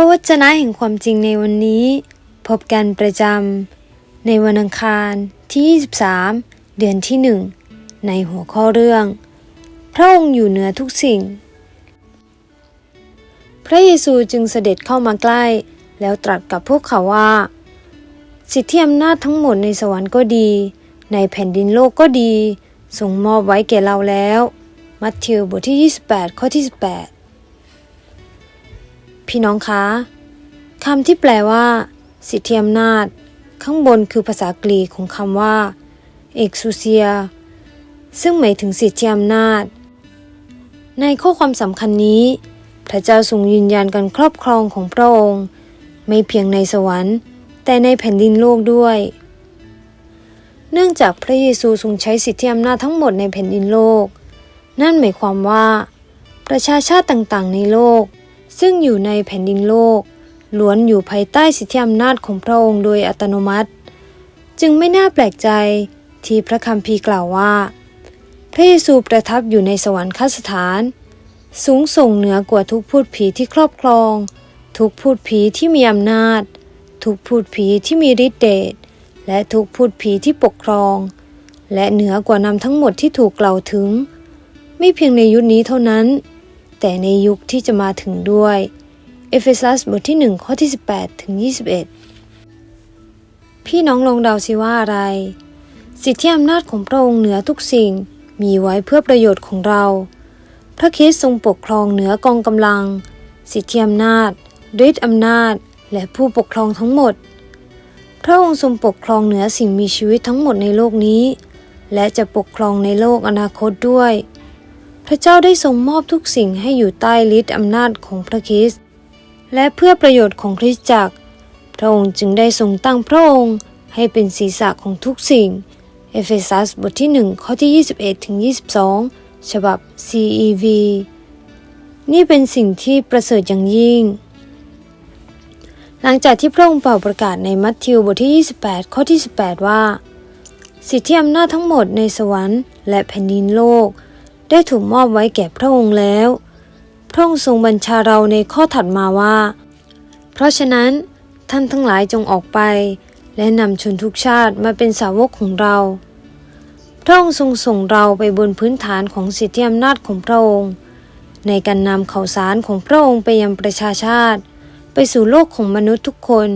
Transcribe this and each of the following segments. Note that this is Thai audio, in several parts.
ระวจนะแห่งความจริงในวันนี้ พบกันประจำในวันอังคารที่ 23 เดือนที่ 1 ในหัวข้อเรื่อง พระองค์อยู่เหนือทุกสิ่ง พระเยซูจึงเสด็จเข้ามาใกล้ แล้วตรัสกับพวกเขาว่า สิทธิอำนาจทั้งหมดในสวรรค์ก็ดี ในแผ่นดินโลกก็ดีทรงมอบไว้แก่เราแล้ว มัทธิวบทที่ 28 ข้อที่ 18 พี่น้องคะคำที่แปลว่า สิทธิอำนาจ ข้างบนคือภาษากรีกของคำว่า exousia ซึ่งหมายถึงสิทธิอำนาจ ในข้อความสำคัญนี้ พระเจ้าทรงยืนยันการครอบครองของพระองค์ ไม่เพียงในสวรรค์ แต่ในแผ่นดินโลกด้วย เนื่องจากพระเยซูทรงใช้สิทธิอำนาจทั้งหมดในแผ่นดินโลก นั่นหมายความว่า ประชาชาติต่างๆ ในโลก ซึ่งอยู่ในแผ่นดินโลก ล้วนอยู่ภายใต้สิทธิอำนาจของพระองค์โดยอัตโนมัติ จึงไม่น่าแปลกใจที่พระคัมภีร์กล่าวว่า พระเยซูประทับอยู่ในสวรรคสถาน สูงส่งเหนือกว่าทุกพูดผีที่ครอบครอง ทุกพูดผีที่มีอำนาจ ทุกพูดผีที่มีฤทธิเดชและทุกพูดผีที่ปกครอง และเหนือกว่านำทั้งหมดที่ถูกกล่าวถึง ไม่เพียงในยุคนี้เท่านั้น แต่ในยุคที่จะมาถึงด้วยเอเฟซัสบทที่ 1 ข้อที่ 18 ถึง 21 พี่น้องลองเดาสิว่าอะไร สิทธิอำนาจของพระองค์เหนือทุกสิ่งมีไว้เพื่อประโยชน์ของเรา พระคริสต์ทรงปกครองเหนือกองกำลัง สิทธิอำนาจฤทธิอำนาจ และผู้ปกครองทั้งหมด พระองค์ทรงปกครองเหนือสิ่งมีชีวิตทั้งหมดในโลกนี้ และจะปกครองในโลกอนาคตด้วย พระเจ้าได้ทรงมอบทุกสิ่งให้อยู่ใต้ฤทธิอำนาจของพระคริสต์และเพื่อประโยชน์ของคริสตจักร พระองค์จึงได้ทรงตั้งพระองค์ให้เป็นศีรษะของทุกสิ่ง เอเฟซัสบทที่ 1 ข้อที่ 21ถึง22 ฉบับ CEV นี่เป็นสิ่งที่ประเสริฐอย่างยิ่ง หลังจากที่พระองค์เป่าประกาศในมัทธิวบทที่ 28 ข้อที่ 18 ว่า สิทธิอำนาจทั้งหมดในสวรรค์และแผ่นดินโลก ได้ถูกมอบไว้แก่พระองค์แล้ว พระองค์ทรงบัญชาเราในข้อถัดมาว่า เพราะฉะนั้นท่านทั้งหลายจงออกไป และนำชนทุกชาติมาเป็นสาวกของเรา พระองค์ทรงส่งเราไปบนพื้นฐานของสิทธิอำนาจของพระองค์ ในการนำข่าวสารของพระองค์ไปยังประชาชาติ ไปสู่โลกของมนุษย์ทุกคน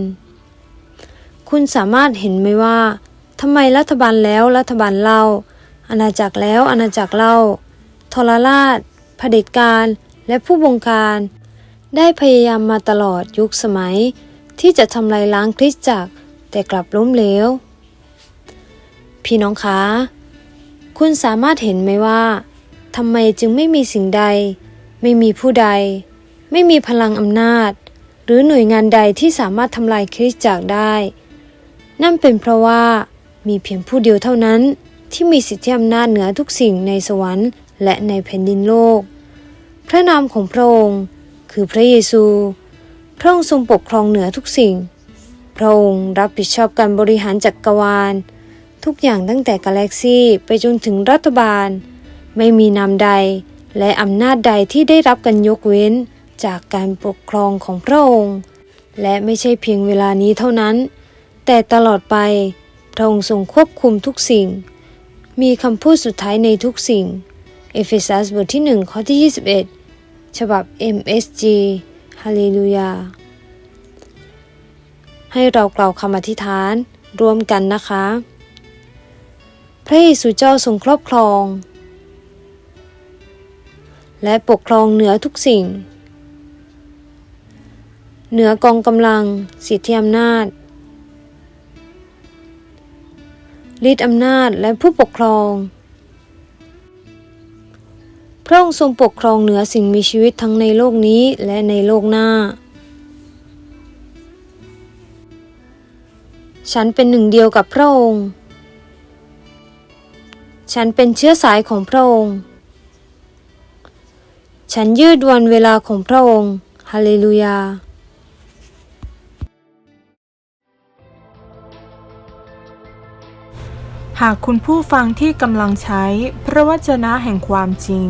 คุณสามารถเห็นไหมว่าทำไมรัฐบาลแล้วรัฐบาลเล่า อาณาจักรแล้วอาณาจักรเล่า ทรราชเผด็จการ และผู้บงการ ได้พยายามมาตลอดยุคสมัย ที่จะทำลายล้างคริสตจักรแต่กลับล้มเหลว พี่น้องคะ คุณสามารถเห็นไหมว่าทำไมจึงไม่มีสิ่งใด ไม่มีผู้ใด ไม่มีพลังอำนาจ หรือหน่วยงานใดที่สามารถทำลายคริสตจักรได้ นั่นเป็นเพราะว่ามีเพียงผู้เดียวเท่านั้นที่มีสิทธิอำนาจเหนือทุกสิ่งในสวรรค์ และในแผ่นดินโลก พระนามของพระองค์คือพระเยซู พระองค์ทรงปกครองเหนือทุกสิ่ง พระองค์รับผิดชอบการบริหารจักกรวาล ทุกอย่างตั้งแต่กาแล็กซี่ไปจนถึงรัฐบาล ไม่มีนามใดและอำนาจใดที่ได้รับการยกเว้นจากการปกครองของพระองค์ และไม่ใช่เพียงเวลานี้เท่านั้น แต่ตลอดไปพระองค์ทรงควบคุมทุกสิ่ง มีคำพูดสุดท้ายในทุกสิ่ง เอเฟซัสบทที่ 1 ข้อที่ 21 ฉบับ MSG ฮาเลลูยา ให้เรากล่าวคำอธิษฐานร่วมกันนะคะ พระเยซูเจ้าทรงครอบครอง และปกครองเหนือทุกสิ่ง เหนือกองกำลัง สิทธิอำนาจฤทธิอำนาจและผู้ปกครอง พระองค์ทรงปกครองเหนือสิ่งมีชีวิตทั้งในโลกนี้และในโลกหน้า ฉันเป็นหนึ่งเดียวกับพระองค์ ฉันเป็นเชื้อสายของพระองค์ ฉันยืดวันเวลาของพระองค์ฮาเลลูยาหากคุณผู้ฟังที่กำลังใช้พระวจนะแห่งความจริง